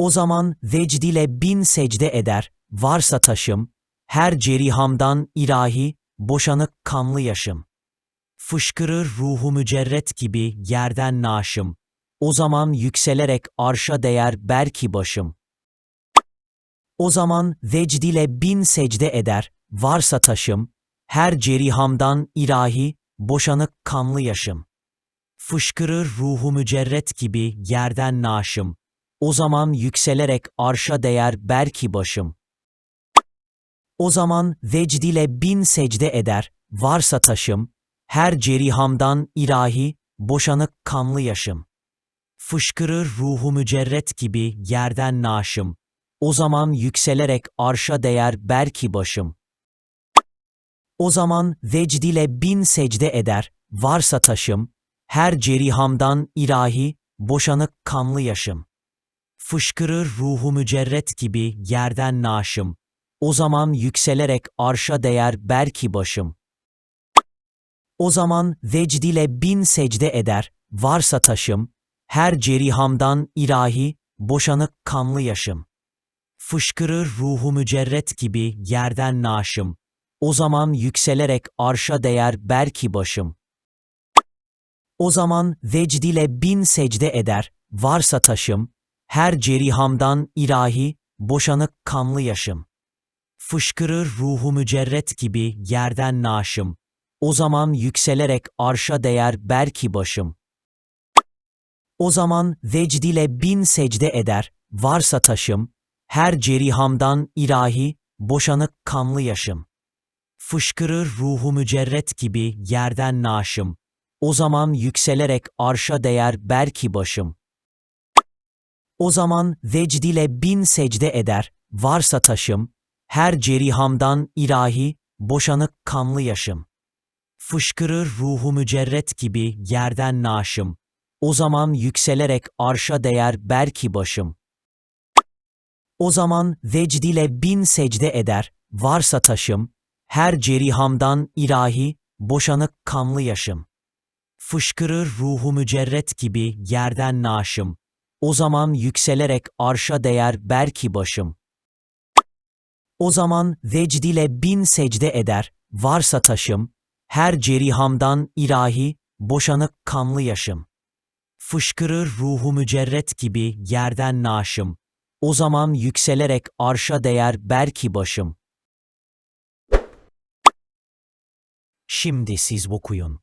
O zaman vecd ile bin secde eder, varsa taşım, her cerihamdan ilahi, boşanık kanlı yaşım. Fışkırır ruhu mücerret gibi yerden naşım, o zaman yükselerek arşa değer belki başım. O zaman vecd ile bin secde eder, varsa taşım, her cerihamdan ilahi, boşanık kanlı yaşım. Fışkırır ruhu mücerret gibi yerden naşım, o zaman yükselerek arşa değer belki başım. O zaman vecd ile bin secde eder, varsa taşım, her cerihamdan ilahi, boşanık kanlı yaşım. Fışkırır ruhu mücerret gibi yerden naşım, o zaman yükselerek arşa değer belki başım. O zaman vecd ile bin secde eder, varsa taşım, her cerihamdan ilahi, boşanık kanlı yaşım. Fışkırır ruhu mücerret gibi yerden naşım, o zaman yükselerek arşa değer belki başım. O zaman vecd ile bin secde eder, varsa taşım, her cerihamdan ilahi, boşanık kanlı yaşım. Fışkırır ruhu mücerret gibi yerden naşım, o zaman yükselerek arşa değer belki başım. O zaman vecd ile bin secde eder, varsa taşım, her cerihamdan ilahi, boşanık kanlı yaşım. Fışkırır ruhu mücerret gibi yerden naşım, o zaman yükselerek arşa değer belki başım. O zaman vecd ile bin secde eder, varsa taşım, her cerihamdan ilahi, boşanık kanlı yaşım. Fışkırır ruhu mücerret gibi yerden naşım, o zaman yükselerek arşa değer belki başım. O zaman vecd ile bin secde eder, varsa taşım, her cerihamdan ilahi, boşanık kanlı yaşım. Fışkırır ruhu mücerret gibi yerden naşım, o zaman yükselerek arşa değer belki başım. O zaman vecd ile bin secde eder, varsa taşım, her cerihamdan ilahi, boşanık kanlı yaşım. Fışkırır ruhu mücerret gibi yerden naşım, o zaman yükselerek arşa değer belki başım. O zaman vecd ile bin secde eder, varsa taşım, her cerihamdan ilahi, boşanık kanlı yaşım. Fışkırır ruhu mücerret gibi yerden naşım, o zaman yükselerek arşa değer belki başım. Şimdi siz okuyun.